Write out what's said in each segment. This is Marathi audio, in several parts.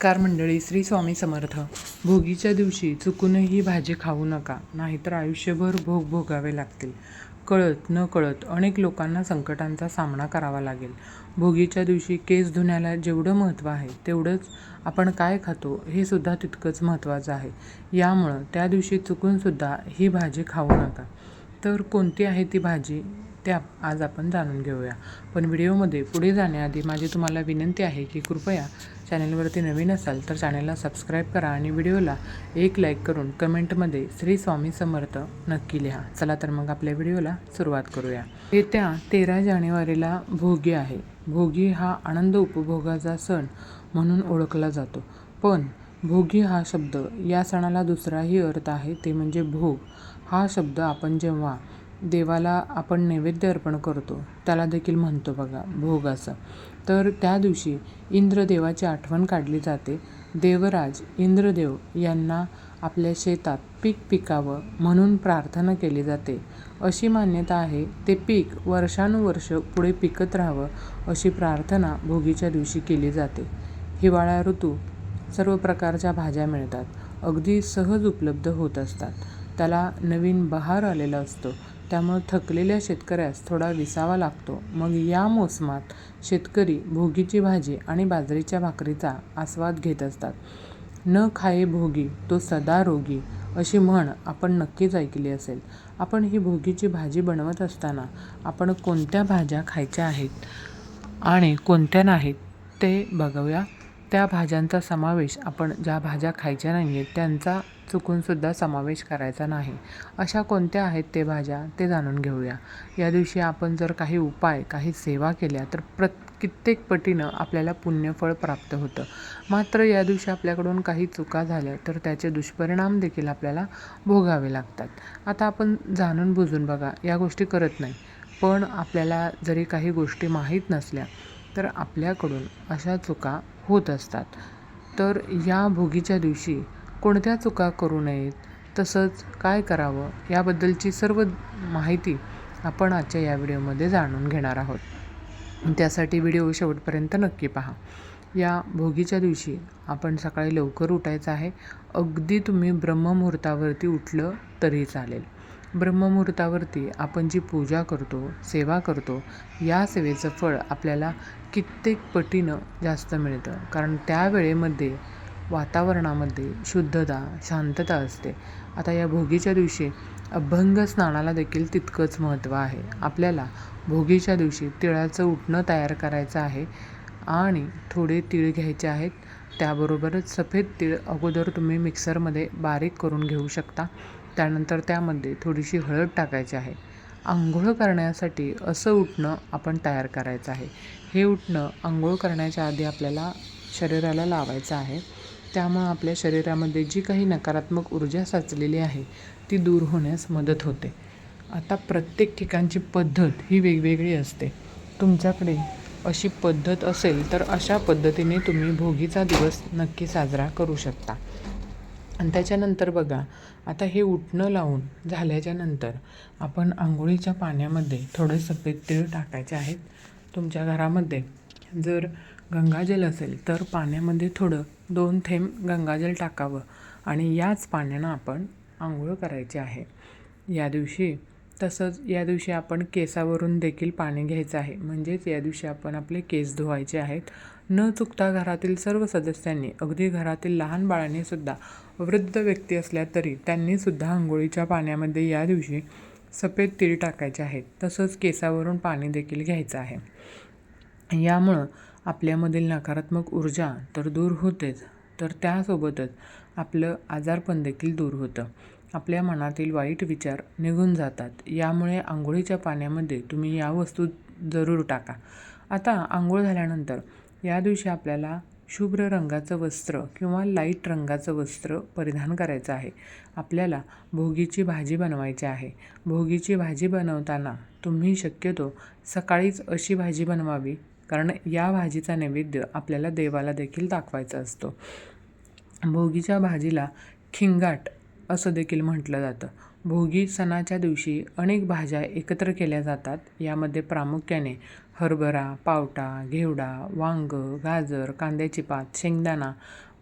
कार मंडळी श्री स्वामी समर्थ. भोगीच्या दिवशी चुकूनही भाजी खाऊ नका नाहीतर आयुष्यभर भोग भोगावे लागतील. कळत न कळत अनेक लोकांना संकटांचा सामना करावा लागेल. भोगीच्या दिवशी केस धुण्याला जेवढं महत्त्व आहे तेवढंच आपण काय खातो हे सुद्धा तितकंच महत्त्वाचं आहे. यामुळं त्या दिवशी चुकूनसुद्धा ही भाजी खाऊ नका. तर कोणती आहे ती भाजी? त्या आज आपण जाणून घेऊया. पण व्हिडिओमध्ये पुढे जाण्याआधी माझी तुम्हाला विनंती आहे की कृपया चॅनलवरती नवीन असाल तर चॅनलला सबस्क्राईब करा आणि व्हिडिओला एक लाईक करून कमेंटमध्ये श्री स्वामी समर्थ नक्की लिहा. चला तर मग आपल्या व्हिडिओला सुरुवात करूया. येत्या तेरा जानेवारीला भोगी आहे. भोगी हा आनंद उपभोगाचा सण म्हणून ओळखला जातो. पण भोगी हा शब्द या सणाला दुसराही अर्थ आहे ते म्हणजे भोग. हा शब्द आपण जेव्हा देवाला आपण नैवेद्य अर्पण करतो त्याला देखील म्हणतो बघा भोग असं. तर त्या दिवशी इंद्रदेवाची आठवण काढली जाते. देवराज इंद्रदेव यांना आपल्या शेतात पीक पिकावं म्हणून प्रार्थना केली जाते. अशी मान्यता आहे ते पीक वर्षानुवर्ष पुढे पिकत राहावं अशी प्रार्थना भोगीच्या दिवशी केली जाते. हिवाळा ऋतू सर्व प्रकारच्या भाज्या मिळतात. अगदी सहज उपलब्ध होत असतात. त्याला नवीन बहार आलेला असतो. त्यामुळं थकलेल्या शेतकऱ्यास थोडा विसावा लागतो. मग या मोसमात शेतकरी भोगीची भाजी आणि बाजरीच्या भाकरीचा आस्वाद घेत असतात. न खाये भोगी तो सदा रोगी अशी म्हण आपण नक्कीच ऐकली असेल. आपण ही भोगीची भाजी बनवत असताना आपण कोणत्या भाज्या खायच्या आहेत आणि कोणत्या नाहीत ते बघूया. त्या भाज्यांचा समावेश आपण ज्या भाज्या खायच्या नाही आहेत त्यांचा चुकूनसुद्धा समावेश करायचा नाही. अशा कोणत्या आहेत ते भाज्या ते जाणून घेऊया. या दिवशी आपण जर काही उपाय काही सेवा केल्या तर प्रत कित्येक पटीनं आपल्याला पुण्यफळ प्राप्त होतं. मात्र या दिवशी आपल्याकडून काही चुका झाल्या तर त्याचे दुष्परिणाम देखील आपल्याला भोगावे लागतात. आता आपण जाणून बुजून बघा या गोष्टी करत नाही. पण आपल्याला जरी काही गोष्टी माहीत नसल्या तर आपल्याकडून अशा चुका होत असतात. तर या भोगीच्या दिवशी कोणत्या चुका करू नयेत तसंच काय करावं याबद्दलची सर्व माहिती आपण आजच्या या व्हिडिओमध्ये जाणून घेणार आहोत. त्यासाठी व्हिडिओ शेवटपर्यंत नक्की पहा. या भोगीच्या दिवशी आपण सकाळी लवकर उठायचं आहे. अगदी तुम्ही ब्रह्ममुहूर्तावरती उठलं तरी चालेल. ब्रह्ममुहूर्तावरती आपण जी पूजा करतो सेवा करतो या सेवेचं फळ आपल्याला कित्येक पटीनं जास्त मिळतं. कारण त्या वेळेमध्ये वातावरणामध्ये शुद्धता शांतता असते. आता या भोगीच्या दिवशी अभंग स्नानाला देखील तितकंच महत्त्व आहे. आपल्याला भोगीच्या दिवशी तिळाचं उठणं तयार करायचं आहे आणि थोडे तिळ घ्यायचे आहेत. त्याबरोबरच सफेद तीळ अगोदर तुम्ही मिक्सरमध्ये बारीक करून घेऊ शकता. त्यानंतर त्यामध्ये थोडीशी हळद टाकायची आहे. आंघोळ करण्यासाठी असं उठणं आपण तयार करायचं आहे. हे उठणं आंघोळ करण्याच्या आधी आपल्याला शरीराला लावायचं आहे. त्यामुळं आपल्या शरीरामध्ये जी काही नकारात्मक ऊर्जा साचलेली आहे ती दूर होण्यास मदत होते. आता प्रत्येक ठिकाणची पद्धत ही वेगवेगळी असते. तुमच्याकडे अशी पद्धत असेल तर अशा पद्धतीने तुम्ही भोगीचा दिवस नक्की साजरा करू शकता. आणि त्याच्यानंतर बघा आता हे उठणं लावून झाल्याच्यानंतर आपण आंघोळीच्या पाण्यामध्ये थोडे सफेद तीळ टाकायचे आहेत. तुमच्या घरामध्ये जर गंगाजल असेल तर पाण्यामध्ये थोडं दोन थेंब गंगाजल टाकावं आणि याच पाण्यानं आपण आंघोळ करायची आहे. या दिवशी तसंच या दिवशी आपण केसावरून देखील पाणी घ्यायचं आहे. म्हणजेच या दिवशी आपण आपले केस धुवायचे आहेत. न चुकता घरातील सर्व सदस्यांनी अगदी घरातील लहान बाळांनी सुद्धा वृद्ध व्यक्ती असल्या तरी त्यांनीसुद्धा आंघोळीच्या पाण्यामध्ये या दिवशी सफेद तीळ टाकायचे आहेत. तसंच केसावरून पाणी देखील घ्यायचं आहे. यामुळं आपल्यामधील नकारात्मक ऊर्जा तर दूर होतेच तर त्यासोबतच आपलं आजारपण देखील दूर होतं. आपल्या मनातील वाईट विचार निघून जातात. यामुळे आंघोळीच्या पाण्यामध्ये तुम्ही या वस्तू जरूर टाका. आता आंघोळ झाल्यानंतर या दिवशी आपल्याला शुभ्र रंगाचं वस्त्र किंवा लाइट रंगाचं वस्त्र परिधान करायचं आहे. आपल्याला भोगीची भाजी बनवायची आहे. भोगीची भाजी बनवताना तुम्ही शक्यतो सकाळीच अशी भाजी बनवावी कारण या भाजीचा नैवेद्य आपल्याला देवाला देखील दाखवायचा असतो. भोगीच्या भाजीला खिंगाट असं देखील म्हटलं जातं. भोगी सणाच्या दिवशी अनेक भाज्या एकत्र केल्या जातात. यामध्ये प्रामुख्याने हरभरा पावटा घेवडा वांग गाजर कांद्याची पात शेंगदाणा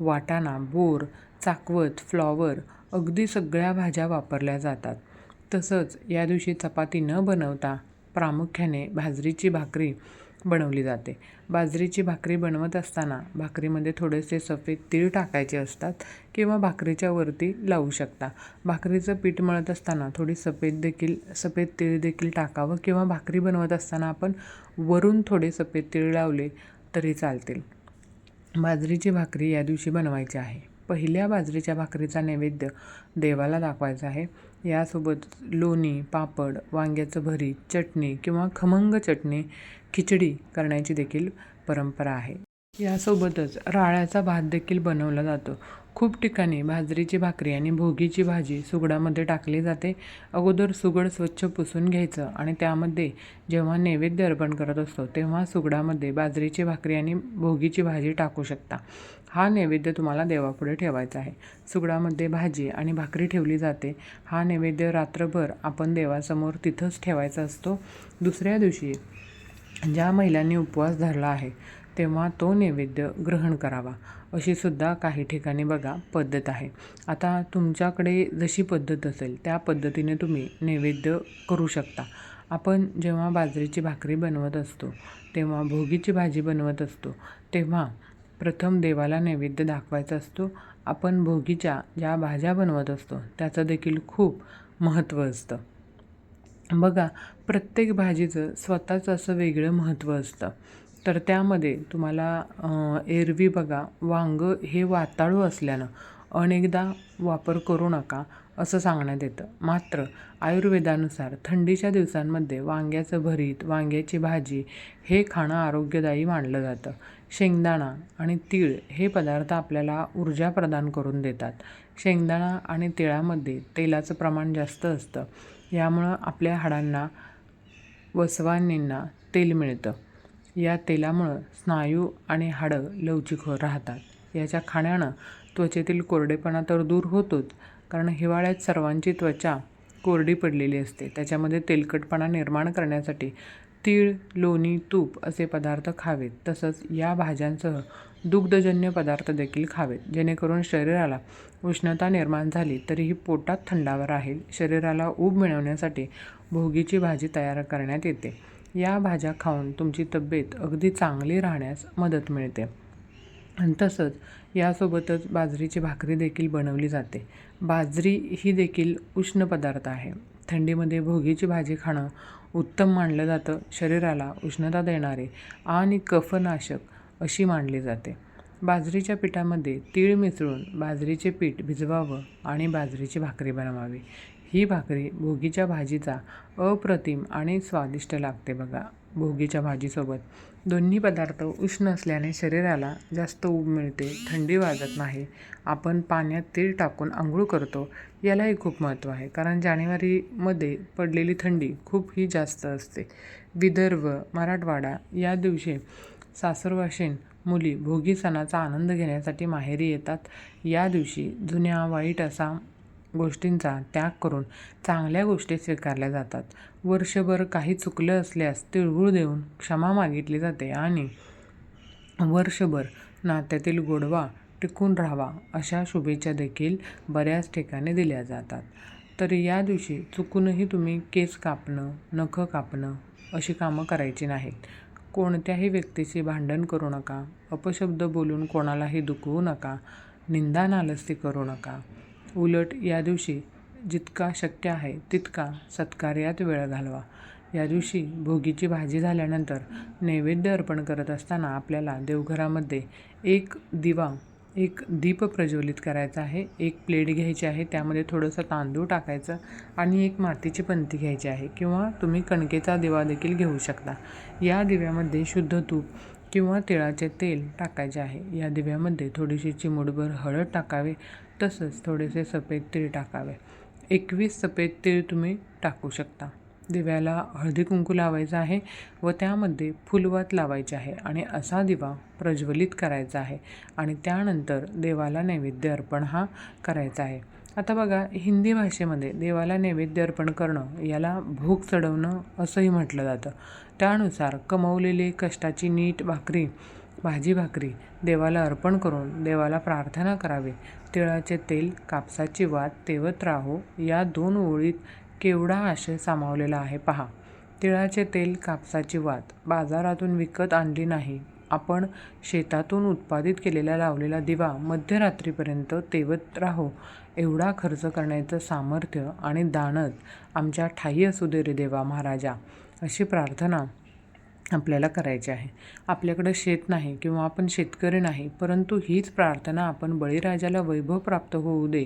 वाटाणा बोर चाकवत फ्लॉवर अगदी सगळ्या भाज्या वापरल्या जातात. तसंच या दिवशी चपाती न बनवता प्रामुख्याने बाजरीची भाकरी बनवली जाते. बाजरीची भाकरी बनवत असताना भाकरीमध्ये थोडेसे सफेद तीळ टाकायचे असतात किंवा भाकरीच्या वरती लावू शकता. भाकरीचं पीठ मळत असताना थोडी सफेद देखील सफेद तीळ देखील टाकावं किंवा भाकरी बनवत असताना आपण वरून थोडे सफेद तीळ लावले तरी चालतील. बाजरीची भाकरी या दिवशी बनवायची आहे. पहिल्या बाजरीच्या भाकरीचा नैवेद्य देवाला दाखवायचा आहे. यासोबत लोणी पापड वांग्याचं भरीत चटणी किंवा खमंग चटणी खिचडी करण्याची देखील परंपरा आहे. यासोबतच राळ्याचा भात देखील बनवला जातो. खूप ठिकाणी बाजरीची भाकरी आणि भोगीची भाजी सुगडामध्ये टाकली जाते. अगोदर सुगड स्वच्छ पुसून घ्यायचं आणि त्यामध्ये जेव्हा नैवेद्य अर्पण करत असतो तेव्हा सुगडामध्ये बाजरीची भाकरी आणि भोगीची भाजी टाकू शकता. हा नैवेद्य तुम्हाला देवापुढे ठेवायचा आहे. सुगडामध्ये भाजी आणि भाकरी ठेवली जाते. हा नैवेद्य रात्रभर आपण देवासमोर तिथंच ठेवायचा असतो. दुसऱ्या दिवशी ज्या महिलांनी उपवास धरला आहे तेव्हा तो नैवेद्य ग्रहण करावा. अशी सुद्धा काही ठिकाणी बघा पद्धत आहे. आता तुमच्याकडे जशी पद्धत असेल त्या पद्धतीने तुम्ही नैवेद्य करू शकता. आपण जेव्हा बाजरीची भाकरी बनवत असतो तेव्हा भोगीची भाजी बनवत असतो तेव्हा प्रथम देवाला नैवेद्य दाखवायचा असतो. आपण भोगीच्या ज्या भाज्या बनवत असतो त्याचं देखील खूप महत्त्व असतं. बघा प्रत्येक भाजीचं स्वतःचं असं वेगळं महत्त्व असतं. तर त्यामध्ये तुम्हाला एरवी बघा वांगं हे वाताळू असल्यानं अनेकदा वापर करू नका असं सांगण्यात येतं. मात्र आयुर्वेदानुसार थंडीच्या दिवसांमध्ये वांग्याचं भरीत वांग्याची भाजी हे खाणं आरोग्यदायी मानलं जातं. शेंगदाणा आणि तीळ हे पदार्थ आपल्याला ऊर्जा प्रदान करून देतात. शेंगदाणा आणि तिळामध्ये तेलाचं प्रमाण जास्त असतं. यामुळं आपल्या हाडांना वसवानींना तेल मिळतं. या तेलामुळं स्नायू आणि हाडं लवचिक हो राहतात. याच्या खाण्यानं त्वचेतील कोरडेपणा तर दूर होतोच कारण हिवाळ्यात सर्वांची त्वचा कोरडी पडलेली असते. त्याच्यामध्ये तेलकटपणा निर्माण करण्यासाठी तीळ लोणी तूप असे पदार्थ खावेत. तसंच या भाज्यांसह दुग्धजन्य पदार्थ देखील खावेत. जेणेकरून शरीराला उष्णता निर्माण झाली तरीही पोटात थंडावा राहील. शरीराला ऊब मिळवण्यासाठी भोगीची भाजी तयार करण्यात येते. या भाज्या खाऊन तुमची तब्येत अगदी चांगली राहण्यास मदत मिळते. आणि तसंच यासोबतच बाजरीची भाकरी देखील बनवली जाते. बाजरी ही देखील उष्ण पदार्थ आहे. थंडीमध्ये भोगीची भाजी खाणं उत्तम मानलं जातं. शरीराला उष्णता देणारे आणि कफनाशक अशी मानली जाते. बाजरीच्या पिठामध्ये तीळ मिसळून बाजरीचे पीठ भिजवावं आणि बाजरीची भाकरी बनवावी. ही भाकरी भोगीच्या भाजीचा अप्रतिम आणि स्वादिष्ट लागते बघा भोगीच्या भाजीसोबत. दोन्ही पदार्थ उष्ण असल्याने शरीराला जास्त ऊब मिळते थंडी वाजत नाही. आपण पाण्यात तीळ टाकून आंघोळ करतो यालाही खूप महत्त्व आहे कारण जानेवारीमध्ये पडलेली थंडी खूप ही जास्त असते. विदर्भ मराठवाडा या दिवशी सासरवाशीन मुली भोगी सणाचा आनंद घेण्यासाठी माहेरी येतात. या दिवशी जुन्या वाईट असा गोष्टींचा त्याग करून चांगल्या गोष्टी स्वीकारल्या जातात. वर्षभर काही चुकलं असल्यास तिळगुळ देऊन क्षमा मागितली जाते आणि वर्षभर नात्यातील गोडवा टिकून राहावा अशा शुभेच्छा देखील बऱ्याच ठिकाणी दिल्या जातात. तर या दिवशी चुकूनही तुम्ही केस कापणं नखं कापणं अशी कामं करायची नाहीत. कोणत्याही व्यक्तीशी भांडण करू नका अपशब्द बोलून कोणालाही दुखवू नका निंदा नालस्ती करू नका. उलट या दिवशी जितका शक्य आहे तितका सत्कार्यात वेळ घालवा. या दिवशी भोगीची भाजी झाल्यानंतर नैवेद्य अर्पण करत असताना आपल्याला देवघरामध्ये एक दिवा एक दीप प्रज्वलित करायचा आहे. एक प्लेट घ्यायची आहे त्यामध्ये थोडंसं तांदूळ टाकायचं आणि एक मातीची पंती घ्यायची आहे किंवा तुम्ही कणकेचा दिवा देखील घेऊ शकता. या दिव्यामध्ये शुद्ध तूप किंवा तिळाचे तेल टाकायचे आहे. या दिव्यामध्ये थोडीशी चिमुडभर हळद टाकावे तसंच थोडेसे सफेद तीळ टाकावे. एकवीस सफेद तीळ तुम्ही टाकू शकता. दिव्याला हळदी कुंकू लावायचं आहे व त्यामध्ये फुलवात लावायचे आहे आणि असा दिवा प्रज्वलित करायचा आहे आणि त्यानंतर देवाला नैवेद्य अर्पण हा करायचा आहे. आता बघा हिंदी भाषेमध्ये देवाला नैवेद्य अर्पण करणं याला भूक चढवणं असंही म्हटलं जातं. त्यानुसार कमवलेली कष्टाची नीट भाकरी भाजी भाकरी देवाला अर्पण करून देवाला प्रार्थना करावी. तिळाचे तेल कापसाची वात तेवत राहो या दोन ओळीत केवढा आशय सामावलेला आहे पहा. तिळाचे तेल कापसाची वात बाजारातून विकत आणली नाही. आपण शेतातून उत्पादित केलेला लावलेला दिवा मध्यरात्रीपर्यंत तेवत राहो. एवढा खर्च करण्याचं सामर्थ्य आणि दानत आमच्या ठाई असू दे रे देवा महाराजा. अशी प्रार्थना आपल्याला करायचे आहे. आपल्याकडं शेत नाही किंवा आपण शेतकरी नाही परंतु हीच प्रार्थना आपण बळीराजाला वैभव प्राप्त होऊ दे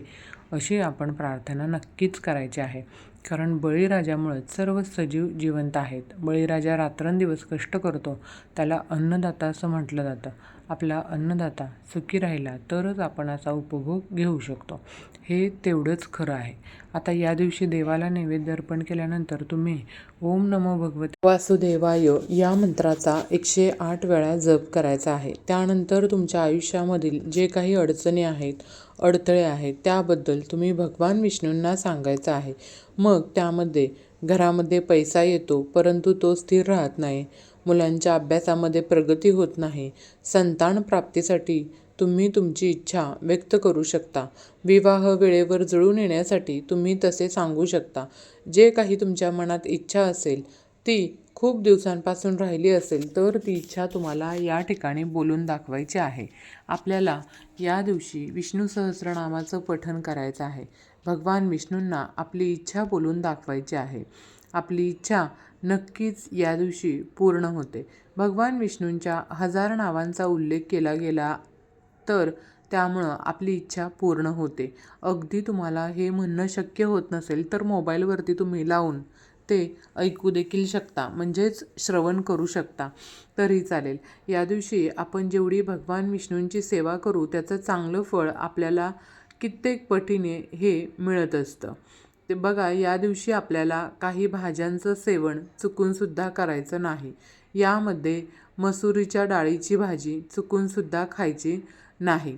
अशी आपण प्रार्थना नक्कीच करायची आहे. कारण बळीराजामुळेच सर्व सजीव जिवंत आहेत. बळीराजा रात्रंदिवस कष्ट करतो त्याला अन्नदाता असं म्हटलं जातं. आपला अन्नदाता सुखी राहिला तरच आपण असा उपभोग घेऊ शकतो. हे तेवढंच खरं आहे. आता या दिवशी देवाला नैवेद्य अर्पण केल्यानंतर तुम्ही ओम नमो भगवते वासुदेवाय या मंत्राचा एकशे आठ वेळा जप करायचा आहे. त्यानंतर तुमच्या आयुष्यामधील जे काही अडचणी आहेत अडथळे आहेत. त्याबद्दल तुम्ही भगवान विष्णूंना सांगायचं आहे. मग त्यामध्ये घरामध्ये पैसा येतो परंतु तो स्थिर राहत नाही. मुलांच्या अभ्यासामध्ये प्रगती होत नाही. संतान प्राप्तीसाठी तुम्ही तुमची इच्छा व्यक्त करू शकता. विवाह वेळेवर जुळून येण्यासाठी तुम्ही तसे सांगू शकता. जे काही तुमच्या मनात इच्छा असेल ती खूप दिवसांपासून राहिली असेल तर ती इच्छा तुम्हाला या ठिकाणी बोलून दाखवायची आहे. आपल्याला या दिवशी विष्णू सहस्रनामाचं पठण करायचं आहे. भगवान विष्णूंना आपली इच्छा बोलून दाखवायची आहे. आपली इच्छा नक्कीच या दिवशी पूर्ण होते. भगवान विष्णूंच्या हजार नावांचा उल्लेख केला गेला तर त्यामुळं आपली इच्छा पूर्ण होते. अगदी तुम्हाला हे म्हणणं शक्य होत नसेल तर मोबाईलवरती तुम्ही लावून ते ऐकू देखील शकता म्हणजेच श्रवण करू शकता. तरी चालेल. या दिवशी आपण जेवढी भगवान विष्णूंची सेवा करू त्याचं चांगलं फळ आपल्याला कित्येक पटीने हे मिळत असतं. ते बघा या दिवशी आपल्याला काही भाज्यांचं सेवन चुकूनसुद्धा करायचं नाही. यामध्ये मसुरीच्या डाळीची भाजी चुकूनसुद्धा खायची नाही.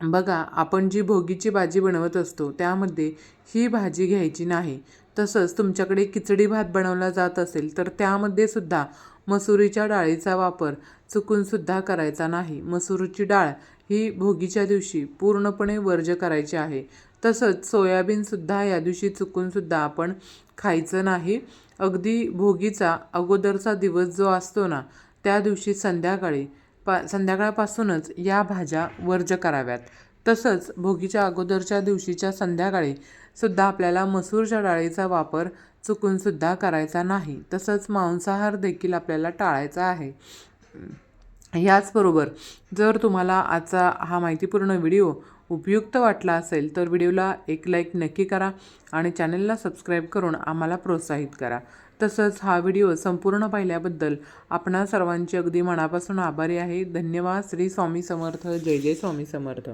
बघा आपण जी भोगीची भाजी बनवत असतो त्यामध्ये ही भाजी घ्यायची नाही. तसंच तुमच्याकडे खिचडी भात बनवला जात असेल तर त्यामध्ये सुद्धा मसुरीच्या डाळीचा वापर चुकूनसुद्धा करायचा नाही. मसुरीची डाळ ही भोगीच्या दिवशी पूर्णपणे वर्ज करायची आहे. तसंच सोयाबीनसुद्धा या दिवशी चुकूनसुद्धा आपण खायचं नाही. अगदी भोगीचा अगोदरचा दिवस जो असतो ना त्या दिवशी संध्याकाळी पा संध्याकाळपासूनच या भाज्या वर्ज कराव्यात. तसंच भोगीच्या अगोदरच्या दिवशीच्या संध्याकाळी सुद्धा आपल्याला मसूरच्या डाळीचा वापर चुकूनसुद्धा करायचा नाही. तसंच मांसाहार देखील आपल्याला टाळायचा आहे. याचबरोबर जर तुम्हाला आजचा हा माहितीपूर्ण व्हिडिओ उपयुक्त वाटला असेल तर व्हिडिओला एक लाईक नक्की करा आणि चॅनलला सबस्क्राईब करून आम्हाला प्रोत्साहित करा. तसंच हा व्हिडिओ संपूर्ण पाहिल्याबद्दल आपणा सर्वांची अगदी मनापासून आभारी आहे. धन्यवाद. श्री स्वामी समर्थ. जय जय स्वामी समर्थ.